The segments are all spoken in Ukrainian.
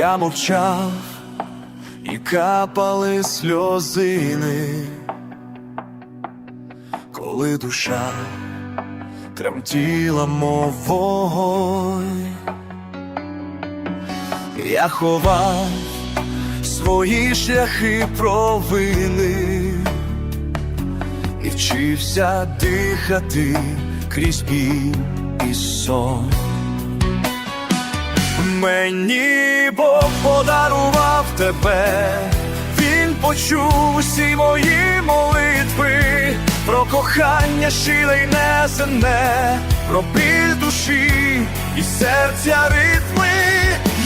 я мовчав, і капали сльозини, коли душа тремтіла, мов вогонь, я ховав свої шляхи провини і вчився дихати крізь біль і сон. Мені Бог подарував тебе, Він почув усі мої молитви, про кохання щире й неземне, про біль душі і серця ритми.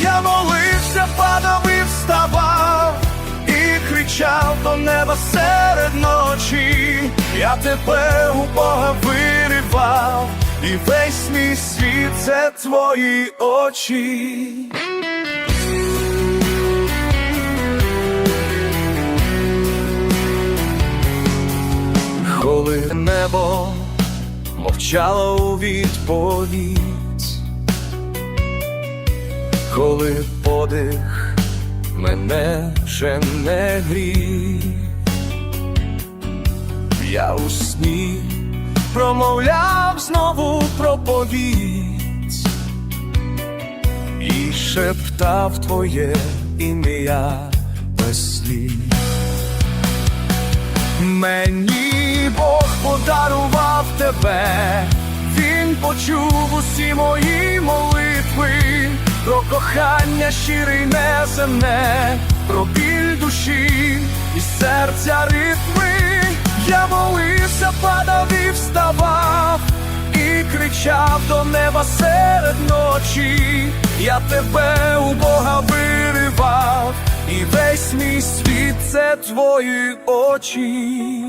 Я молився, падав і вставав, і кричав до неба серед ночі. Я тебе у Бога виривав, і весь мій світ це твої очі. Коли небо мовчало у відповідь, коли подих мене вже не грів, я у сні промовляв знову проповідь і шептав твоє ім'я без слів. Мені Бог подарував тебе, Він почув усі мої молитви, про кохання щире й неземне, про біль душі і серця ритми. Я молився, кричав до неба серед ночі. Я тебе у Бога виривав, і весь мій світ це твої очі.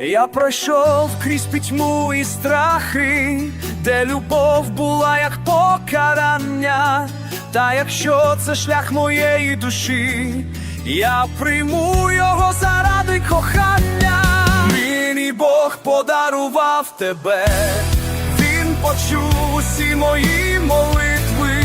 Я пройшов крізь пітьму і страхи, де любов була як покарання, та якщо це шлях моєї душі, я прийму його Бог подарував тебе, Він почув усі мої молитви,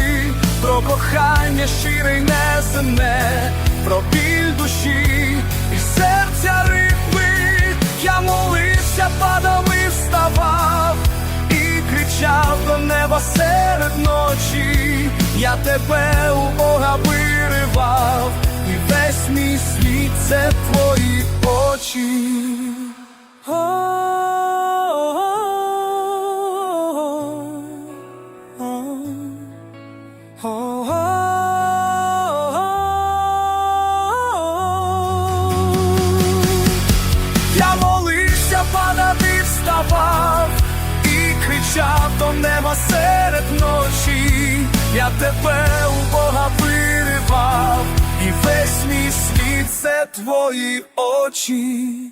про кохання щире й неземне, про біль душі і серця ритми. Я молився, падав і вставав, і кричав до неба серед ночі. Я тебе у Бога виривав, і весь мій світ це твої очі. Кричав до неба серед ночі. Я тебе у Бога виривав, і весь мій світ це твої очі.